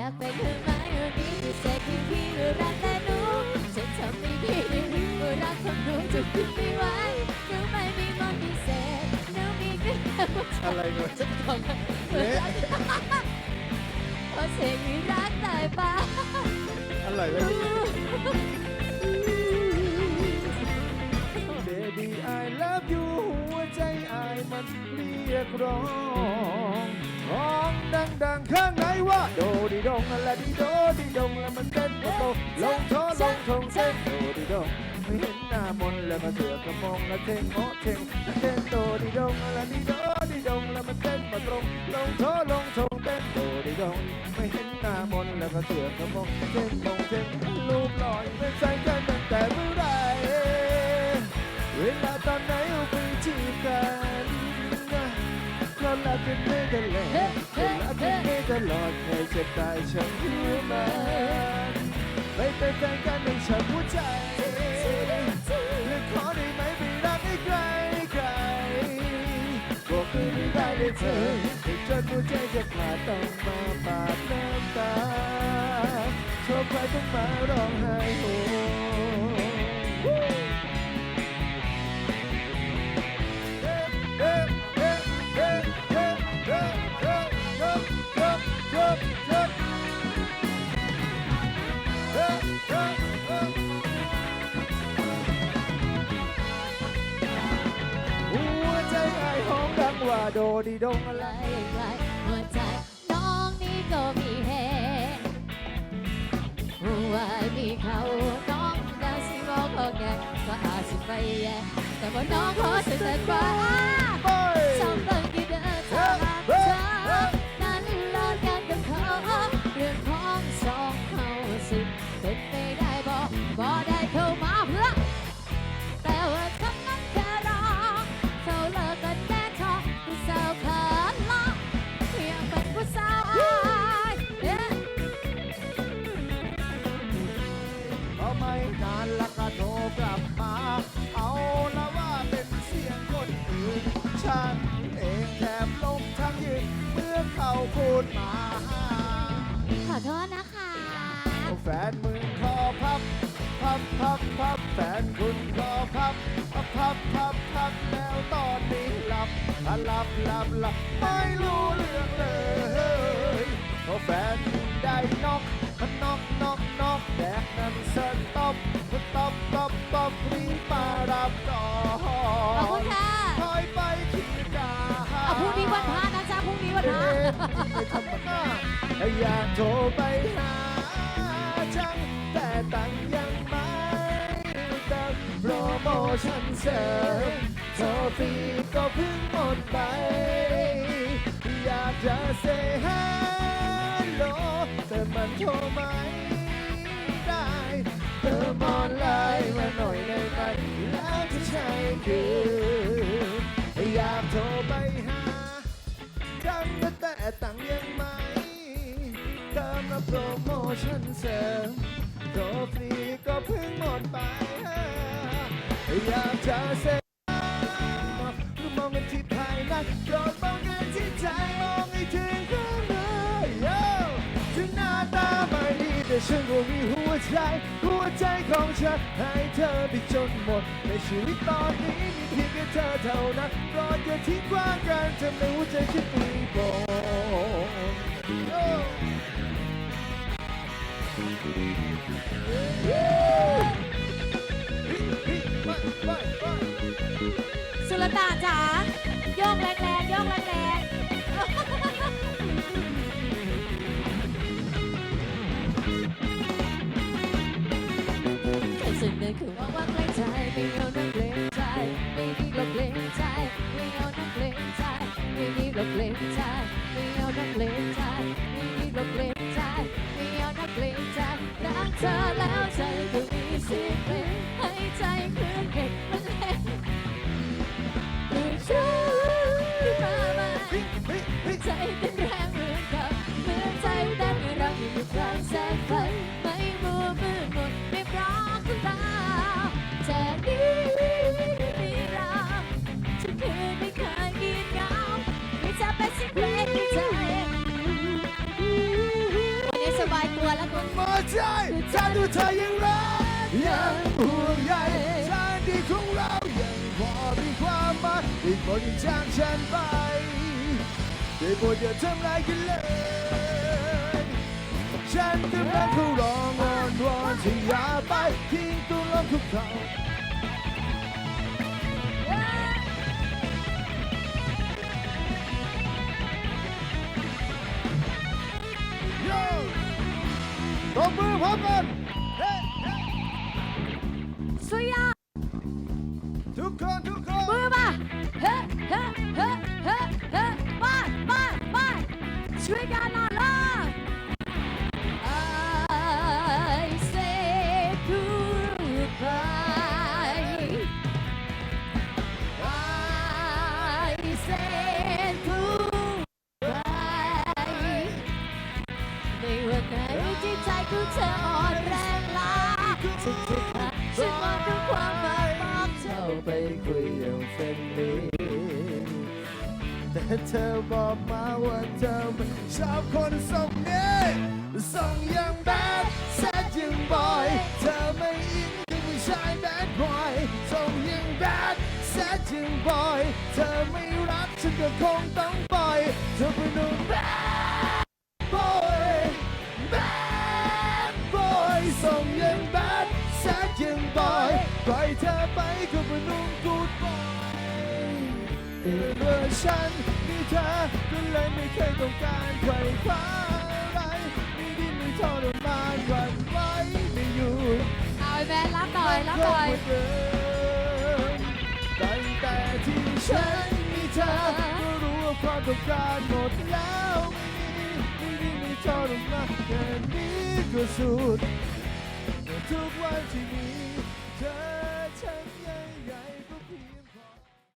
อยากเป็นเธอไหมวันนี้พิเศษที่พี่รักแต่หนูฉันทำไม่ดีว่ารักของหนูจะขึ้นไม่ไหวหนูไม่มีมนต์พิเศษหนูมีแค่ผู้ชายอะไรเนี่ยจะต้องเพื่อรักเพราะเสียงนี้รักได้ปอะไรวะ Baby I love you หัวใจอายมันเรียกร้อง ร้องดังๆข้างในว่าโดดีดงอะไรดีโดดีดงแล้วมันเต้นก็โตลงโทลงทงเต้นโดดีดงไม่เห็นหน้ามนแล้วมาเสือกระมองแล้วเท่งโมเท่งเต้นโดดีดงอะไรดีโดดีดงแล้วมันเต้นมาตรงลงโทลงทงเต้นโดดีดงไม่เห็นหน้ามนแล้วก็เสือกระมองเท่งโมเท่งรูปหล่อยเป็นใจกันตั้งแต่เมื่อไรเวลาตอนไหนเอาไปจีบกัน เรากันไม่ตลอดเราลักกันไม่ตลอดในจะตายฉันรู้มันไม่เป็นแฟนกันในฉันหัวใจและขอได้ไหมไม่รักให้ใครใครบอกไม่ได้เลยเธอให้จนหัวใจจะขาดต้องมาปาดน้ำตาชอบใครต้องมาร้องไห้โฮ ดดีดงอะไรไกลไกลหัวใจน้องนี่ก็มีแฮหัวมีเขาน้องดาสิบอกเขาแกก็อาจสิไปแย่แต่ว่าน้องขอเสนอกว่า พูดมา ขอโทษนะคะ แฟนมึงขอพับ พับพับพับแฟนคุณขอพับ พับพับพับพับแล้วตอนนี้หลับถ้าหลับหลับหลับไม่รู้เรื่องเลยเพราะแฟนมึงได้น็อกมันน็อกน็อกน็อกแดกนั้นเซิร์นต๊อปมันต๊อปต๊อปต๊อปรีบมารับก่อ โทรไปหาจัง แต่ตังยังไม่เติมโปรโมชั่นเสริมโทรฟรีก็เพิ่งหมดไป อยากจะเซฮัลโหลแต่มันโทรไม่ได้เติมออนไลน์มาหน่อยได้ไหมแล้วจะใช้คืนอยากโทรไปหาดังแต่ตังยังไม่ โปรโมชั่นเสริมโทรฟรีก็เพิ่งหมดไปอยากจะเซ็นมองกันที่ภายในโปรดมองกันที่ใจมองให้ถึงข้างในโย่ถึงหน้าตาไม่ดีแต่ฉันก็มีหัวใจ หัวใจของฉันให้เธอไปจนหมด ในชีวิตตอนนี้มีเพียงแค่เธอเท่านั้นโปรดอย่าทิ้งกว้างกันทำในหัวใจฉันปีโบ สุลต่านจ๋าโยกแรงๆโยกแรงๆ รัก ใจถ้าดูเธอยังรักยังห่วงใยทางดีของเรายังพอมีความหมายได้โปรดอย่าจากฉันไปได้โปรดอย่าทำร้ายกันเลย ฉันกำลังเขาร้องอ้อนวอนที่อย่าไปทิ้งตัวลงทุกเขา กันเฮ้เฮ้สุยาทุกคนทุกคนมือมาเฮ้เฮ้เฮ้เฮ้เฮ้มามามาช่วยกัน ที่ใจของเธออ่อนแรงล้าฉันจะขาฉันมองด้วยความบาดหมางเธอเข้าไปคุยอย่างเฟรนลี่แต่เธอบอกมาว่าเธอไม่ชอบคนส่งนี้ส่งอย่างแบดแซดยังบอยเธอไม่อินกับผู้ชายแบดบอยส่งอย่างแบดแซดยังบอยเธอไม่รักฉันก็คงต้อง ฉันมีเธอก็เลยไม่เคยต้องการใครคว้าอะไรไม่ดิ้นไม่ทรมานหวั่นไหวไม่อยู่เอาไอ้แมนรับหน่อย รับหน่อย เดิมตั้งแต่ที่ฉันมีเธอก็รู้ว่าความต้องการหมดแล้วไม่มีไม่ดิ้นไม่ทรมานแค่นี้ก็สุดทุกวันที่มี